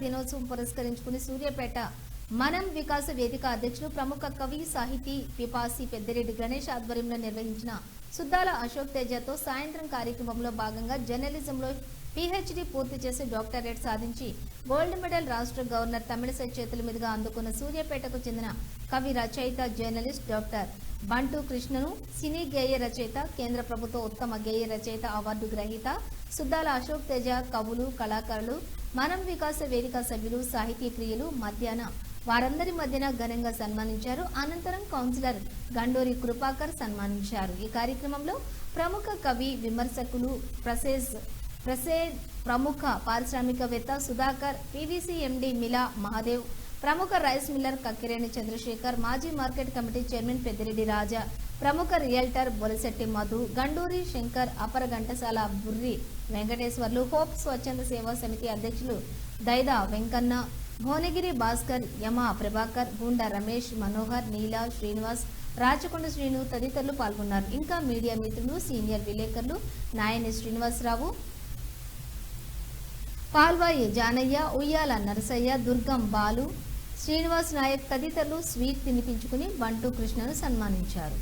దినోత్సవం పురస్కరించుకుని సూర్యాపేట మనం వికాస వేదిక అధ్యక్షులు ప్రముఖ కవి సాహితీ పిపాసి పెద్దిరెడ్డి గణేష్ ఆధ్వర్యంలో నిర్వహించిన సుద్దాల అశోక్ తేజతో సాయంత్రం కార్యక్రమంలో భాగంగా జర్నలిజంలో పీహెచ్డీ పూర్తి చేసి డాక్టరేట్ సాధించి గోల్డ్ మెడల్ రాష్ట్ర గవర్నర్ తమిళసై చేతుల మీదుగా అందుకున్న సూర్యాపేటకు చెందిన కవి రచయిత జర్నలిస్ట్ డాక్టర్ బంటు కృష్ణను సినీ గేయ రచయిత కేంద్ర ప్రభుత్వ ఉత్తమ గేయ రచయిత అవార్డు గ్రహీత సుద్దాల అశోక్ తేజ కవులు కళాకారులు మనం వికాస వేదిక సభ్యులు సాహితీ ప్రియులు మధ్యాహ్న. వారందరి మధ్యన ఘనంగా సన్మానించారు. అనంతరం కౌన్సిలర్ గండూరి కృపాకర్ సన్మానించారు. ఈ కార్యక్రమంలో ప్రముఖ కవి విమర్శకులు ప్రసేజ్ ప్రసేద్ ప్రముఖ పారిశ్రామికవేత్త సుధాకర్ పీవీసీ ఎండి మిలా మహాదేవ్ ప్రముఖ రైస్ మిల్లర్ కక్కిరేణి చంద్రశేఖర్ మాజీ market committee chairman Peddireddy Raja ప్రముఖ రియల్టర్ బొలిశెట్టి మధు గండూరి శంకర్ అపర ఘంటసాల బుర్రి వెంకటేశ్వర్లు హోప్ స్వచ్ఛంద సేవా సమితి అధ్యక్షులు దైదా వెంకన్న భువనగిరి భాస్కర్ యమ ప్రభాకర్ గుండా రమేష్ మనోహర్ నీలా శ్రీనివాస్ రాచకొండ శ్రీను తదితరులు పాల్గొన్నారు. ఇంకా మీడియా మిత్రులు సీనియర్ విలేకరులు నాయని శ్రీనివాసరావు పాల్వాయి జానయ్య ఉయ్యాల నరసయ్య దుర్గం బాలు శ్రీనివాస్ నాయక్ తదితరులు స్వీట్ తినిపించుకుని బంటు కృష్ణను సన్మానించారు.